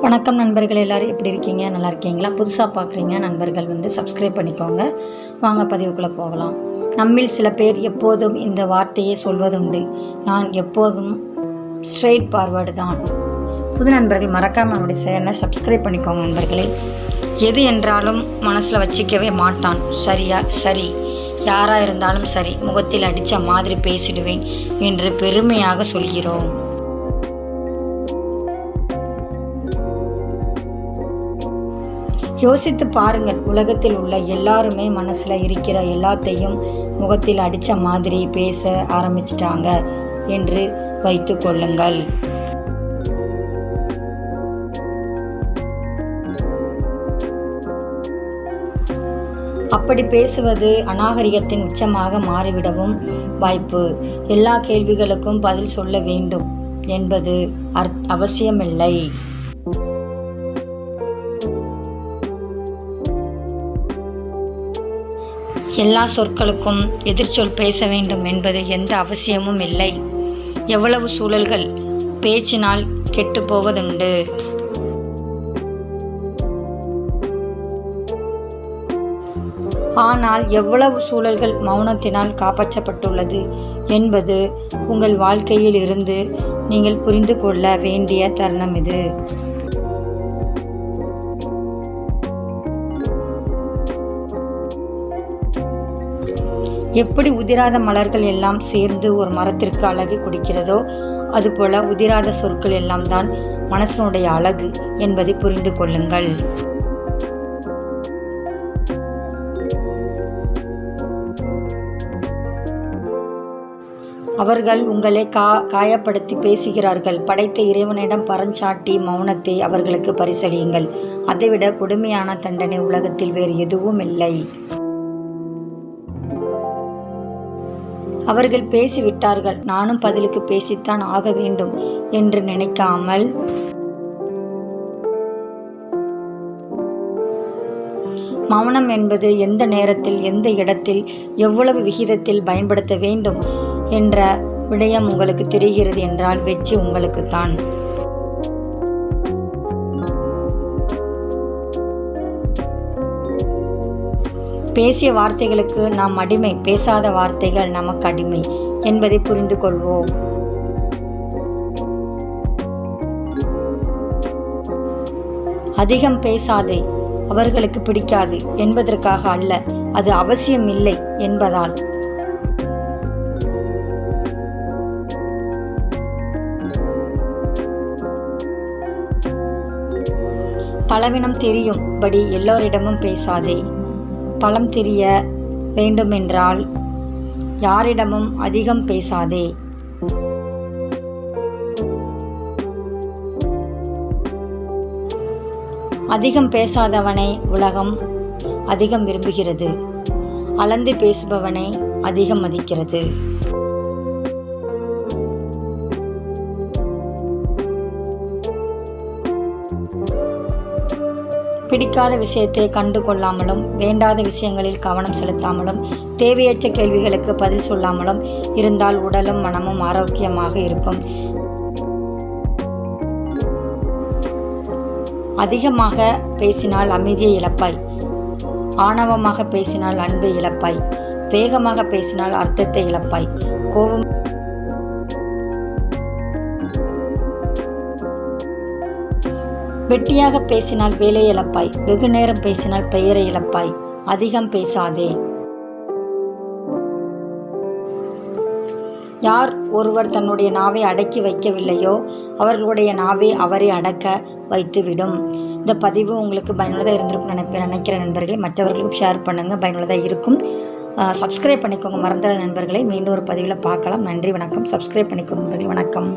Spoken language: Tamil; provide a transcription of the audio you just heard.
வணக்கம் நண்பர்கள் எல்லோரும். எப்படி இருக்கீங்க? நல்லா இருக்கீங்களா? புதுசாக பார்க்குறீங்க நண்பர்கள் வந்து சப்ஸ்கிரைப் பண்ணிக்கோங்க. வாங்க பதிவுக்குள்ளே போகலாம். நம்மில் சில பேர் எப்போதும் இந்த வார்த்தையை சொல்வதுண்டு. நான் எப்போதும் ஸ்ட்ரெயிட் பார்வர்டு தான். புது நண்பர்கள் மறக்காமல் நம்முடைய சேனலை சப்ஸ்கிரைப் பண்ணிக்கோங்க நண்பர்களே. எது என்றாலும் மனசில் வச்சிக்கவே மாட்டான். சரியா? சரி. யாராக இருந்தாலும் சரி முகத்தில் அடித்த மாதிரி பேசிடுவேன் என்று பெருமையாக சொல்கிறோம். யோசித்து பாருங்கள் உலகத்தில் உள்ள எல்லாருமே மனசில் இருக்கிற எல்லாத்தையும் முகத்தில் அடித்த மாதிரி பேச ஆரம்பிச்சிட்டாங்க என்று வைத்து கொள்ளுங்கள். அப்படி பேசுவது அநாகரிகத்தின் உச்சமாக மாறிவிடவும் வாய்ப்பு. எல்லா கேள்விகளுக்கும் பதில் சொல்ல வேண்டும் என்பது அர் அவசியமில்லை. எல்லா சொற்களுக்கும் எதிர்ச்சொல் பேச வேண்டும் என்பது எந்த அவசியமும் இல்லை. எவ்வளவு சூழல்கள் பேச்சினால் கெட்டு போவதுண்டு ஆனால் எவ்வளவு சூழல்கள் மௌனத்தினால் காப்பாற்றப்பட்டுள்ளது என்பது உங்கள் வாழ்க்கையில் இருந்து நீங்கள் புரிந்து கொள்ள வேண்டிய தருணம் இது. எப்படி உதிராத மலர்கள் எல்லாம் சேர்ந்து ஒரு மரத்திற்கு அழகு கொடுக்கிறதோ அதுபோல உதிராத சொற்கள் எல்லாம் தான் மனசனுடைய அழகு என்பதை புரிந்து கொள்ளுங்கள். அவர்கள் உங்களை கா காயப்படுத்தி பேசுகிறார்கள். படைத்த இறைவனிடம் பரஞ்சாட்டி மௌனத்தை அவர்களுக்கு பரிசளியுங்கள். அதைவிட கொடுமையான தண்டனை உலகத்தில் வேறு எதுவும் இல்லை. அவர்கள் பேசிவிட்டார்கள். நானும் பதிலுக்கு பேசித்தான் ஆக வேண்டும் என்று நினைக்காமல். மௌனம் என்பது எந்த நேரத்தில் எந்த இடத்தில் எவ்வளவு விகிதத்தில் பயன்படுத்த வேண்டும் என்ற விடயம் உங்களுக்கு தெரிகிறது என்றால் வெற்றி உங்களுக்குத்தான். பேசிய வார்த்தைகளுக்கு நாம் அடிமை பேசாத வார்த்தைகள் நமக்கு அடிமை என்பதை புரிந்து கொள்வோம். அதிகம் பேசாதே அவர்களுக்கு பிடிக்காது என்பதற்காக அல்ல அது அவசியம் இல்லை என்பதால். பலவினம் தெரியும் படி எல்லோரிடமும் பேசாதே. பலம் தெரிய வேண்டுமென்றால் யாரிடமும் அதிகம் பேசாதே. அதிகம் பேசாதவனை உலகம் அதிகம் விரும்புகிறது. அளந்து பேசுபவனை அதிகம் மதிக்கிறது. பிடிக்காத விஷயத்தை கண்டு கொள்ளாமலும் வேண்டாத விஷயங்களில் கவனம் செலுத்தாமலும் தேவையற்ற கேள்விகளுக்கு பதில் சொல்லாமலும் இருந்தால் உடலும் மனமும் ஆரோக்கியமாக இருக்கும். அதிகமாக பேசினால் அமைதியை இழப்பாய். ஆணவமாக பேசினால் அன்பை இழப்பாய். வேகமாக பேசினால் அர்த்தத்தை இழப்பாய். கோபம் வெட்டியாக பேசினால் வேலை இழப்பாய். வெகு நேரம் பேசினால் பெயரை இழப்பாய். அதிகம் பேசாதே. யார் ஒருவர் தன்னுடைய நாவை அடக்கி வைக்கவில்லையோ அவர்களுடைய நாவை அவரை அடக்க வைத்துவிடும். இந்த பதிவு உங்களுக்கு பயனுள்ளதாக இருந்திருக்கும் நினைப்பேன் நினைக்கிற நண்பர்களை. மற்றவர்களுக்கும் ஷேர் பண்ணுங்கள் பயனுள்ளதாக இருக்கும். சப்ஸ்கிரைப் பண்ணிக்கோங்க. மறந்துட நண்பர்களை. மீண்டும் ஒரு பதிவில் பார்க்கலாம். நன்றி வணக்கம். சப்ஸ்கிரைப் பண்ணிக்கோங்க. நண்பர்கள் வணக்கம்.